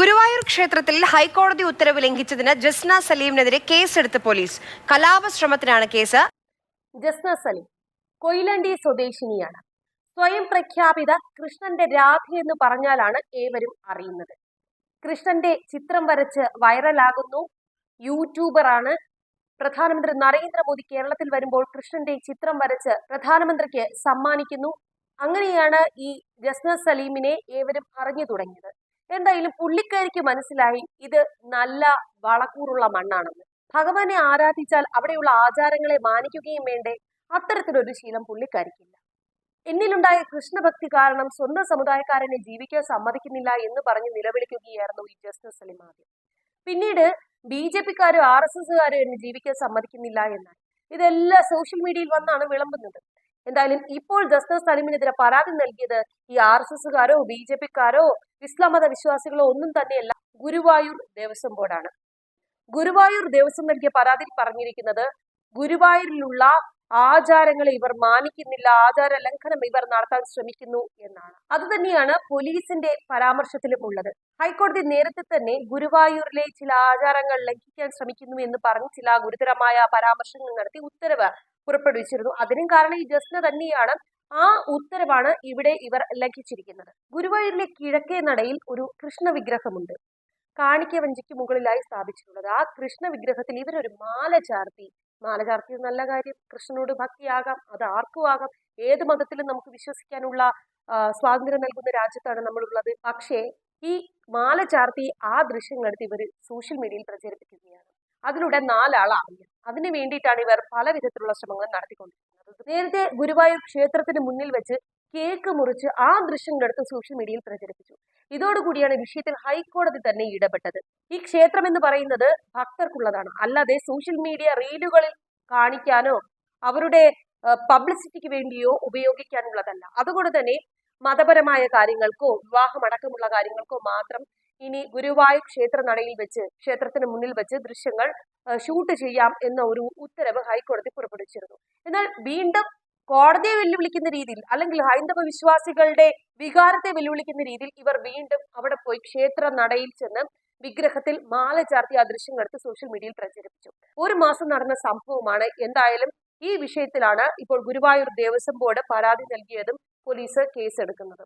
ഗുരുവായൂർ ക്ഷേത്രത്തിൽ ഹൈക്കോടതി ഉത്തരവ് ലംഘിച്ചതിന് ജസ്ന സലീമിനെതിരെ കേസെടുത്ത് പോലീസ്. കലാപശ്രമത്തിനാണ് കേസ്. ജസ്ന സലീം കൊയിലണ്ടി സ്വദേശിനിയാണ്. സ്വയം പ്രഖ്യാപിത കൃഷ്ണന്റെ രാധ എന്ന് പറഞ്ഞാലാണ് ഏവരും അറിയുന്നത്. കൃഷ്ണന്റെ ചിത്രം വരച്ച് വൈറലാകുന്നു. യൂട്യൂബറാണ് പ്രധാനമന്ത്രി നരേന്ദ്രമോദി കേരളത്തിൽ വരുമ്പോൾ കൃഷ്ണന്റെ ചിത്രം വരച്ച് പ്രധാനമന്ത്രിക്ക് സമ്മാനിക്കുന്നു. അങ്ങനെയാണ് ഈ ജസ്ന സലീമിനെ ഏവരും അറിഞ്ഞു തുടങ്ങിയത്. എന്തായാലും പുള്ളിക്കാരിക്ക് മനസ്സിലായി ഇത് നല്ല വളക്കൂറുള്ള മണ്ണാണെന്ന്. ഭഗവാനെ ആരാധിച്ചാൽ അവിടെയുള്ള ആചാരങ്ങളെ മാനിക്കുകയും വേണ്ടേ? അത്തരത്തിലൊരു ശീലം പുള്ളിക്കാരിക്കില്ല. എന്നിലുണ്ടായ കൃഷ്ണഭക്തി കാരണം സ്വന്തം സമുദായക്കാരനെ ജീവിക്കാൻ സമ്മതിക്കുന്നില്ല എന്ന് പറഞ്ഞ് നിലവിളിക്കുകയായിരുന്നു ഈ ജസ്റ്റിസ് സലിം ആദ്യം. പിന്നീട് ബി ജെ പിക്കാരും ആർ എസ് എസുകാരോ എന്നെ ജീവിക്കാൻ സമ്മതിക്കുന്നില്ല എന്നാണ്. ഇതെല്ലാം സോഷ്യൽ മീഡിയയിൽ വന്നാണ് വിളമ്പുന്നത്. എന്തായാലും ഇപ്പോൾ ജസ്റ്റിസ് സലിമിനെതിരെ പരാതി നൽകിയത് ഈ ആർ എസ് എസുകാരോ ബി ജെ പിക്കാരോ ഇസ്ലാം മത വിശ്വാസികളോ ഒന്നും തന്നെയല്ല ഗുരുവായൂർ ദേവസ്വം ബോർഡാണ്. ഗുരുവായൂർ ദേവസ്വം നൽകിയ പരാതിയിൽ പറഞ്ഞിരിക്കുന്നത് ഗുരുവായൂരിലുള്ള ആചാരങ്ങളെ ഇവർ മാനിക്കുന്നില്ല ആചാര ലംഘനം ഇവർ നടത്താൻ ശ്രമിക്കുന്നു എന്നാണ്. അത് തന്നെയാണ് പോലീസിന്റെ പരാമർശത്തിലും ഉള്ളത്. ഹൈക്കോടതി നേരത്തെ തന്നെ ഗുരുവായൂരിലെ ചില ആചാരങ്ങൾ ലംഘിക്കാൻ ശ്രമിക്കുന്നു എന്ന് പറഞ്ഞ് ചില ഗുരുതരമായ പരാമർശങ്ങൾ നടത്തി ഉത്തരവ് പുറപ്പെടുവിച്ചിരുന്നു. അതിനും കാരണം ഈ ജസ്ന തന്നെയാണ്. ആ ഉത്തരവാണ് ഇവിടെ ഇവർ ലംഘിച്ചിരിക്കുന്നത്. ഗുരുവായൂരിലെ കിഴക്കേ നടയിൽ ഒരു കൃഷ്ണ വിഗ്രഹമുണ്ട്. കാണിക്കവഞ്ചിക്ക് മുകളിലായി സ്ഥാപിച്ചിട്ടുള്ളത്. ആ കൃഷ്ണ വിഗ്രഹത്തിൽ ഇവരൊരു മാല ചാർത്തി മാല ചാർത്തിയത് നല്ല കാര്യം കൃഷ്ണനോട് ഭക്തിയാകാം അത് ആർക്കും ആകാം. ഏത് മതത്തിലും നമുക്ക് വിശ്വസിക്കാനുള്ള സ്വാതന്ത്ര്യം നൽകുന്ന രാജ്യത്താണ് നമ്മളുള്ളത്. പക്ഷേ ഈ മാല ചാർത്തി ആ ദൃശ്യങ്ങളെടുത്ത് ഇവർ സോഷ്യൽ മീഡിയയിൽ പ്രചരിപ്പിക്കുകയാണ്. അതിലൂടെ നാലാൾ അറിയാം. അതിനു വേണ്ടിയിട്ടാണ് ഇവർ പല വിധത്തിലുള്ള ശ്രമങ്ങൾ നടത്തിക്കൊണ്ടിരിക്കുന്നത്. നേരത്തെ ഗുരുവായൂർ ക്ഷേത്രത്തിന് മുന്നിൽ വെച്ച് കേക്ക് മുറിച്ച് ആ ദൃശ്യങ്ങളെടുത്ത് സോഷ്യൽ മീഡിയയിൽ പ്രചരിപ്പിച്ചു. ഇതോടുകൂടിയാണ് വിഷയത്തിൽ ഹൈക്കോടതി തന്നെ ഇടപെട്ടത്. ഈ ക്ഷേത്രം എന്ന് പറയുന്നത് ഭക്തർക്കുള്ളതാണ്. അല്ലാതെ സോഷ്യൽ മീഡിയ റീലുകളിൽ കാണിക്കാനോ അവരുടെ പബ്ലിസിറ്റിക്ക് വേണ്ടിയോ ഉപയോഗിക്കാനുള്ളതല്ല. അതുകൊണ്ട് തന്നെ മതപരമായ കാര്യങ്ങൾക്കോ വിവാഹമടക്കമുള്ള കാര്യങ്ങൾക്കോ മാത്രം ഇനി ഗുരുവായൂർ ക്ഷേത്ര നടയിൽ വെച്ച് ക്ഷേത്രത്തിന് മുന്നിൽ വെച്ച് ദൃശ്യങ്ങൾ ഷൂട്ട് ചെയ്യാം എന്ന ഒരു ഉത്തരവ് ഹൈക്കോടതി പുറപ്പെടുവിച്ചിരുന്നു. എന്നാൽ വീണ്ടും കോടതിയെ വെല്ലുവിളിക്കുന്ന രീതിയിൽ അല്ലെങ്കിൽ ഹൈന്ദവ വിശ്വാസികളുടെ വികാരത്തെ വെല്ലുവിളിക്കുന്ന രീതിയിൽ ഇവർ വീണ്ടും അവിടെ പോയി ക്ഷേത്ര നടയിൽ ചെന്ന് വിഗ്രഹത്തിൽ മാല ചാർത്തി ആ ദൃശ്യങ്ങൾ എടുത്ത് സോഷ്യൽ മീഡിയയിൽ പ്രചരിപ്പിച്ചു. ഒരു മാസം നടന്ന സംഭവമാണ് എന്തായാലും ഈ വിഷയത്തിലാണ് ഇപ്പോൾ ഗുരുവായൂർ ദേവസ്വം ബോർഡ് പരാതി നൽകിയതും പോലീസ് കേസെടുക്കുന്നത്.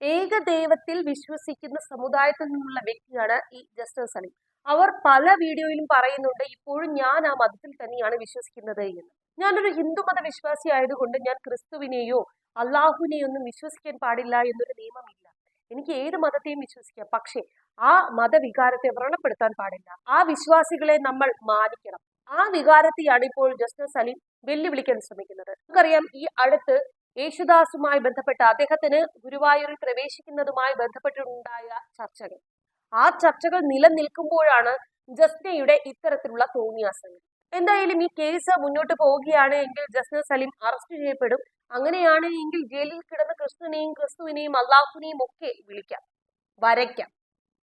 ഏക ദൈവത്തിൽ വിശ്വസിക്കുന്ന സമുദായത്തിൽ നിന്നുള്ള വ്യക്തിയാണ് ഈ ജസ്റ്റിസ് അലി അവർ പല വീഡിയോയിലും പറയുന്നുണ്ട് ഇപ്പോഴും ഞാൻ ആ മതത്തിൽ തന്നെയാണ് വിശ്വസിക്കുന്നത് എന്ന്. ഞാനൊരു ഹിന്ദു മത വിശ്വാസി ആയതുകൊണ്ട് ഞാൻ ക്രിസ്തുവിനെയോ അള്ളാഹുവിനെയോ ഒന്നും വിശ്വസിക്കാൻ പാടില്ല എന്നൊരു നിയമമില്ല. എനിക്ക് ഏത് മതത്തെയും വിശ്വസിക്കാം. പക്ഷേ ആ മതവികാരത്തെ വ്രണപ്പെടുത്താൻ പാടില്ല. ആ വിശ്വാസികളെ നമ്മൾ മാനിക്കണം. ആ വികാരത്തെയാണ് ഇപ്പോൾ ജസ്റ്റിസ് സലീം വെല്ലുവിളിക്കാൻ ശ്രമിക്കുന്നത്. നമുക്കറിയാം ഈ അടുത്ത് യേശുദാസുമായി ബന്ധപ്പെട്ട അദ്ദേഹത്തിന് ഗുരുവായൂരിൽ പ്രവേശിക്കുന്നതുമായി ബന്ധപ്പെട്ടുണ്ടായ ചർച്ചകൾ. ആ ചർച്ചകൾ നിലനിൽക്കുമ്പോഴാണ് ജസ്നയുടെ ഇത്തരത്തിലുള്ള തോന്നിയാസങ്ങൾ. എന്തായാലും ഈ കേസ് മുന്നോട്ട് പോവുകയാണ് എങ്കിൽ ജസ്ന സലീം അറസ്റ്റ് ചെയ്യപ്പെടും. അങ്ങനെയാണ് എങ്കിൽ ജയിലിൽ കിടന്ന കൃഷ്ണനെയും ക്രിസ്തുവിനെയും അള്ളാഹുവിനെയും ഒക്കെ വിളിക്കാം. വരയ്ക്കാം.